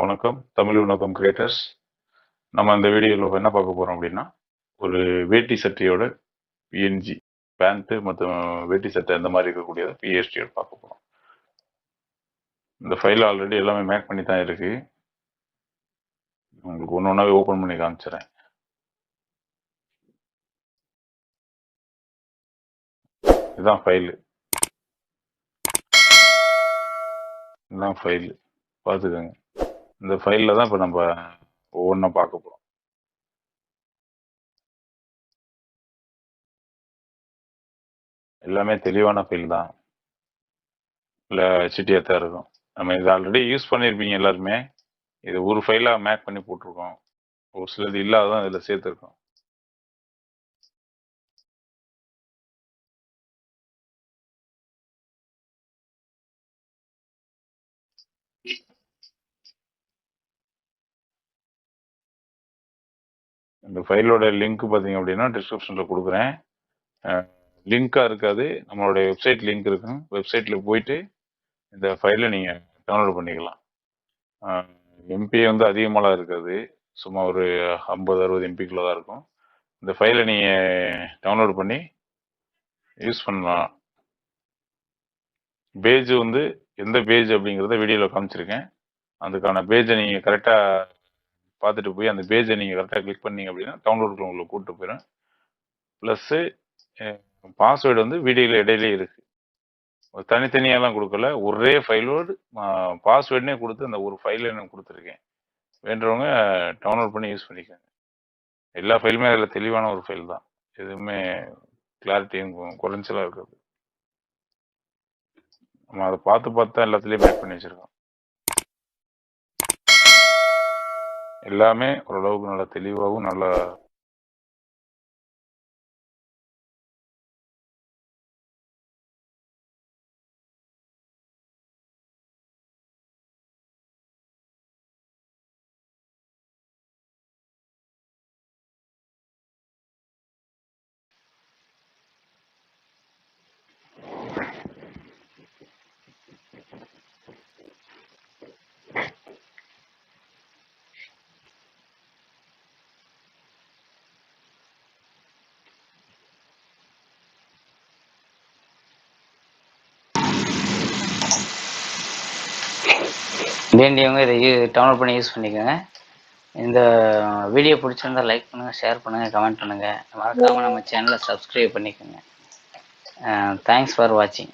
வணக்கம். தமிழ் வணக்கம் கிரியேட்டர்ஸ் நம்ம இந்த வீடியோவில் என்ன பார்க்க போகிறோம் அப்படின்னா ஒரு வேட்டி சட்டையோட பிஎன்ஜி பேண்ட்டு மற்றும் வேட்டி சட்டை அந்த மாதிரி இருக்கக்கூடியதை பிஎஸ்டியோட பார்க்க போகிறோம் இந்த ஃபைல் ஆல்ரெடி எல்லாமே மேக் பண்ணி தான் இருக்கு. உங்களுக்கு ஒன்று ஒன்றாவே ஓப்பன் பண்ணி காமிச்சிடுறேன் இதுதான் ஃபைலு இதுதான் ஃபைலு பார்த்துக்கோங்க. இந்த ஃபைலில் தான் இப்போ நம்ம ஒவ்வொன்றா பார்க்க போகிறோம் எல்லாமே தெளிவான ஃபைல் தான். இல்லை சிட்டியாக தான் இருக்கும். நம்ம இது ஆல்ரெடி யூஸ் பண்ணியிருப்பீங்க எல்லாருமே. இது ஒரு ஃபைலாக மேக் பண்ணி போட்டிருக்கோம். ஒரு சிலது இல்லாததான் இதில் சேர்த்துருக்கோம். இந்த ஃபைலோட லிங்க் பார்த்தீங்க அப்படின்னா டிஸ்கிரிப்ஷனில் கொடுக்குறேன். லிங்காக இருக்காது. நம்மளுடைய வெப்சைட் லிங்க் இருக்கும். வெப்சைட்டில் போயிட்டு இந்த ஃபைலை நீங்கள் டவுன்லோட் பண்ணிக்கலாம். எம்பி வந்து அதிகமாகலாம் இருக்காது. சும்மா ஒரு ஐம்பது அறுபது எம்பிக்குள்ள தான் இருக்கும். இந்த ஃபைலை நீங்கள் டவுன்லோட் பண்ணி யூஸ் பண்ணலாம். பேஜ் வந்து எந்த பேஜ் அப்படிங்கிறத வீடியோவில் காமிச்சிருக்கேன். அதுக்கான பேஜை நீங்கள் கரெக்டாக பார்த்துட்டு போய் அந்த பேஜை நீங்கள் கரெக்டாக கிளிக் பண்ணீங்க அப்படின்னா டவுன்லோடுக்குள்ள உங்களுக்கு கூப்பிட்டு போயிடும் ப்ளஸ்ஸு பாஸ்வேர்டு வந்து வீடியோவில் இடையிலே இருக்குது தனித்தனியாலாம் கொடுக்கல. ஒரே ஃபைலோடு பாஸ்வேர்டுனே கொடுத்து அந்த ஒரு ஃபைலை நான் கொடுத்துருக்கேன். வேண்டவங்க டவுன்லோட் பண்ணி யூஸ் பண்ணிக்கோங்க. எல்லா ஃபைலுமே அதில் தெளிவான ஒரு ஃபைல் தான். எதுவுமே கிளாரிட்டியும் குறைஞ்சலாக இருக்குது நம்ம அதை பார்த்து பார்த்து தான் எல்லாத்துலேயும் மேக் பண்ணி வச்சுருக்கோம். எல்லாமே ஓரளவுக்கு நல்லா தெளிவாகவும் நல்லா வேண்டியவங்க இதை டவுன்லோட் பண்ணி யூஸ் பண்ணிக்கோங்க. இந்த வீடியோ பிடிச்சிருந்தா லைக் பண்ணுங்கள் ஷேர் பண்ணுங்கள் கமெண்ட் பண்ணுங்கள் மறக்காமல் நம்ம சேனலை சப்ஸ்கிரைப் பண்ணிக்கோங்க. தேங்க்ஸ் ஃபார் வாட்சிங்